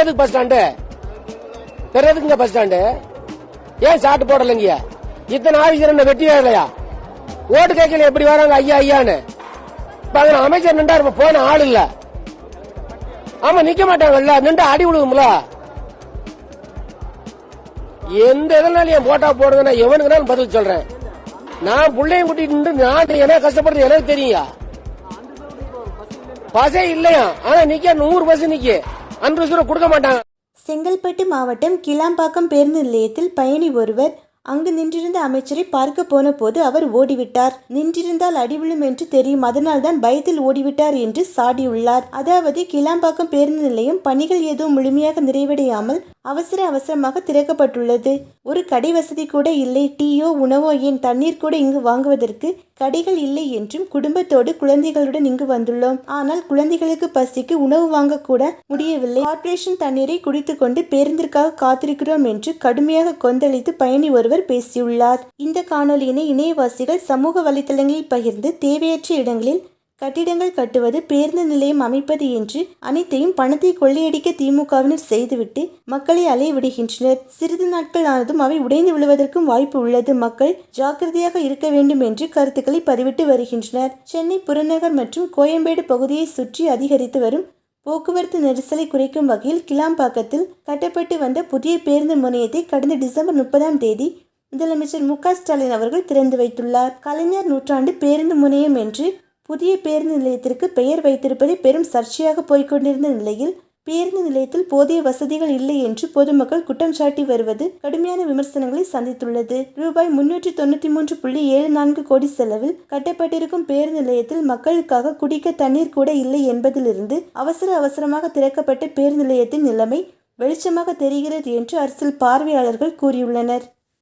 எதுக்கு bus stand. வேற எதுக்குங்க பஸ் ஸ்டாண்டு. ஏன் சாட்டு போடலைங்க இத்தனை ஆஃபீஸர் என்ன வெட்டியா இல்லையா ஓட்டு கேட்கல எப்படி வராங்க ஐயா ஐயான்னு. இப்ப அமைச்சர் நின்றா இருப்ப போன ஆள் இல்ல. ஆமா நிக்க மாட்டாங்கல்ல நின்று அடி விழுகும்ல எந்த இதனால என் போட்டா போடுதுன்னா எவனுக்கு பதில் சொல்றேன்? நான் பிள்ளையும் கூட்டிட்டு நின்று நான் என்ன கஷ்டப்படுறது எனக்கு தெரியும் பசே இல்லையா? ஆனா நிக்க நூறு பஸ் நிக்க. அன்று கொடுக்க மாட்டாங்க. செங்கல்பட்டு மாவட்டம் கிளாம்பாக்கம் பேருந்து நிலையத்தில் பயணி ஒருவர் அங்கு நின்றிருந்த அமைச்சரை பார்க்க போன போது அவர் ஓடிவிட்டார். நின்றிருந்தால் அடிவிழும் என்று தெரியும். அதனால்தான் பயத்தில் ஓடிவிட்டார் என்று சாடியுள்ளார். அதாவது கிளாம்பாக்கம் பேருந்து நிலையம் பணிகள் எதுவும் முழுமையாக நிறைவடையாமல் அவசர அவசரமாக திறக்கப்பட்டுள்ளது. ஒரு கடை வசதி கூட இல்லை. டீயோ உணவோ ஏன் தண்ணீர் கூட இங்கு வாங்குவதற்கு கடைகள் இல்லை என்றும் குடும்பத்தோடு குழந்தைகளுடன் இங்கு வந்துள்ளோம். ஆனால் குழந்தைகளுக்கு பசிக்கு உணவு வாங்க கூட முடியவில்லை. கார்ப்பரேஷன் தண்ணீரை குடித்துக்கொண்டு பேருந்திற்காக காத்திருக்கிறோம் என்று கடுமையாக கொந்தளித்து பயணி ஒருவர் பேசியுள்ளார். இந்த காணொலியினை இணையவாசிகள் சமூக வலைதளங்களில் பகிர்ந்து தேவையற்ற இடங்களில் கட்டிடங்கள் கட்டுவது பேருந்து நிலையம் அமைப்பது என்று அனைத்தையும் பணத்தை கொள்ளையடிக்க திமுகவினர் செய்துவிட்டு மக்களை அலைய விடுகின்றனர் சிறிது நாட்கள் ஆனதும் அவை உடைந்து விழுவதற்கும் வாய்ப்பு உள்ளது. மக்கள் ஜாக்கிரதையாக இருக்க வேண்டும் என்று கருத்துக்களை பதிவிட்டு வருகின்றனர். சென்னை புறநகர் மற்றும் கோயம்பேடு பகுதியை சுற்றி அதிகரித்து வரும் போக்குவரத்து நெரிசலை குறைக்கும் வகையில் கிளாம்பாக்கத்தில் கட்டப்பட்டு வந்த புதிய பேருந்து முனையத்தை கடந்த டிசம்பர் முப்பதாம் தேதி முதலமைச்சர் மு க ஸ்டாலின் அவர்கள் திறந்து வைத்துள்ளார். கலைஞர் நூற்றாண்டு பேருந்து முனையம் என்று புதிய பேருந்து நிலையத்திற்கு பெயர் வைத்திருப்பதை பெரும் சர்ச்சையாக போய்கொண்டிருந்த நிலையில் பேருந்து நிலையத்தில் போதிய வசதிகள் இல்லை என்று பொதுமக்கள் குற்றம் சாட்டி வருவது கடுமையான விமர்சனங்களை சந்தித்துள்ளது. ரூபாய் முன்னூற்றி தொண்ணூற்றி மூன்று புள்ளி ஏழு நான்கு கோடி செலவில் கட்டப்பட்டிருக்கும் பேருந்து நிலையத்தில் மக்களுக்காக குடிக்க தண்ணீர் கூட இல்லை என்பதிலிருந்து அவசர அவசரமாக திறக்கப்பட்ட பேருந்து நிலையத்தின் நிலைமை வெளிச்சமாக தெரிகிறது என்று அரசியல் பார்வையாளர்கள் கூறியுள்ளனர்.